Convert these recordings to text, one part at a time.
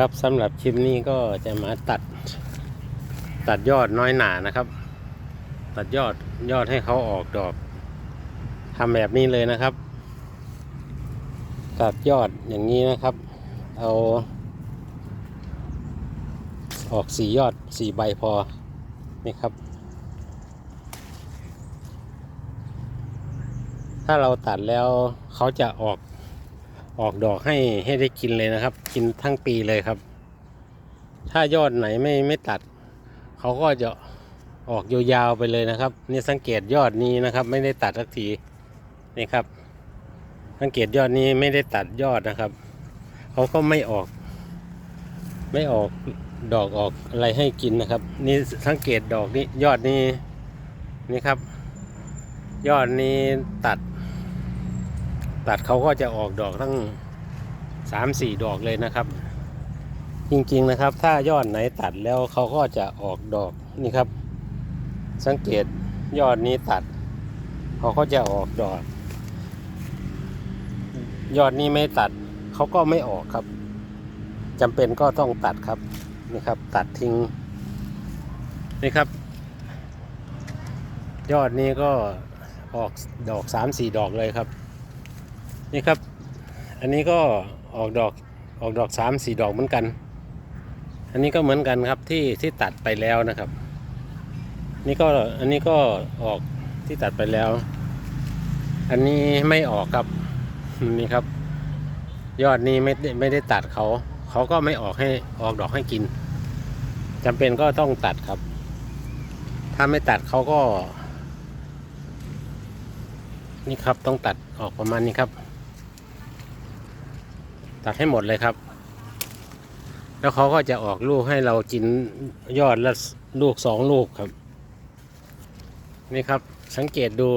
ครับสำหรับคลิปนี้ก็จะมาตัด ตัดยอดน้อยหนานะครับ ตัดยอดยอดให้เขาออกดอกทำแบบนี้เลยนะครับ ตัดยอดอย่างนี้นะครับ เอา ออกสียอดสี่ใบพอนี่ครับ ถ้าเราตัดแล้วเขาจะออก ออกดอกให้ให้ได้กินเลยนะครับ กินทั้งปีเลยครับ ถ้ายอดไหนไม่ไม่ตัด เขาก็จะออกยาวๆไปเลยนะครับนี่สังเกตยอดนี้นะครับ ไม่ได้ตัดสักทีนี่ครับ สังเกตยอดนี้ไม่ได้ตัดยอดนะครับ เขาก็ไม่ออก ไม่ออกดอกออกอะไรให้กินนะครับ นี่สังเกตดอกนี้ยอดนี้นี่ครับ ยอดนี้ตัด ตัดเขาก็จะออกดอกทั้งสามสี่ดอกเลยนะครับ จริงๆนะครับ ถ้ายอดไหนตัดแล้วเขาก็จะออกดอกนี่ครับ สังเกตยอดนี้ตัด เขาก็จะออกดอก ยอดนี้ไม่ตัดเขาก็ไม่ออกครับจำเป็นก็ต้องตัดครับนี่ครับ ตัดทิ้งนี่ครับ ยอดนี้ก็ออกดอกสามสี่ดอกเลยครับ นี่ครับ อันนี้ก็ออกดอกออกดอกสามสี่ดอกเหมือนกัน อันนี้ก็เหมือนกันครับที่ที่ตัดไปแล้วนะครับ นี่ก็อันนี้ก็ออกที่ตัดไปแล้ว อันนี้ไม่ออกครับนี่ครับ ยอดนี้ไม่ได้ไม่ได้ตัดเขา เขาก็ไม่ออกให้ออกดอกให้กินจำเป็นก็ต้องตัดครับ ถ้าไม่ตัดเขาก็ นี่ครับต้องตัดออกประมาณนี้ครับ ตัดให้หมดเลยครับ แล้วเขาก็จะออกลูกให้เรากินยอดละลูกสองลูกครับ นี่ครับสังเกตดู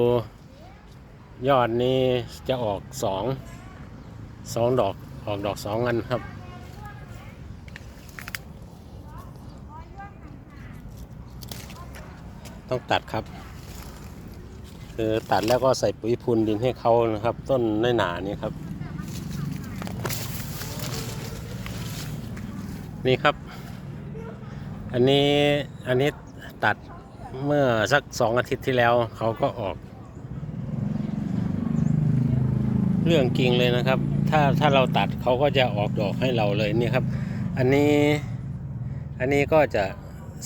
ยอดนี้จะออกสองสองดอกออกดอกสองอันครับ ต้องตัดครับ คือตัดแล้วก็ใส่ปุ๋ยพรวนดินให้เขานะครับ ต้นน้อยหนานี่ครับ นี่ครับ อันนี้อันนี้ตัดเมื่อสักสองอาทิตย์ที่แล้วเขาก็ออก เรื่องจริงเลยนะครับ ถ้าถ้าเราตัดเขาก็จะออกดอกให้เราเลยนี่ครับ อันนี้อันนี้ก็จะ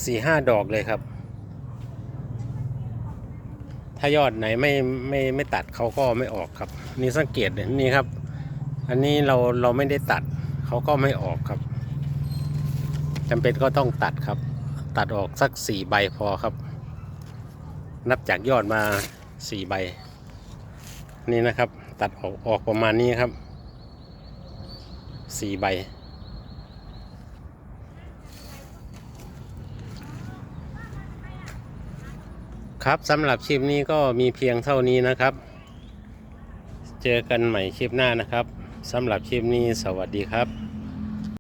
สี่ห้าดอกเลยครับ ถ้ายอดไหนไม่ไม่ไม่ตัดเขาก็ไม่ออกครับ นี่สังเกตเนี่ยนี่ครับ อันนี้เราเราไม่ได้ตัดเขาก็ไม่ออกครับ จำเป็นก็ต้องตัดครับ ตัดออกสักสี่ใบพอครับ นับจากยอดมาสี่ใบ นี่นะครับ ตัดออกออกประมาณนี้ครับสี่ใบ ครับสำหรับคลิปนี้ก็มีเพียงเท่านี้นะครับ เจอกันใหม่คลิปหน้านะครับสำหรับคลิปนี้สวัสดีครับ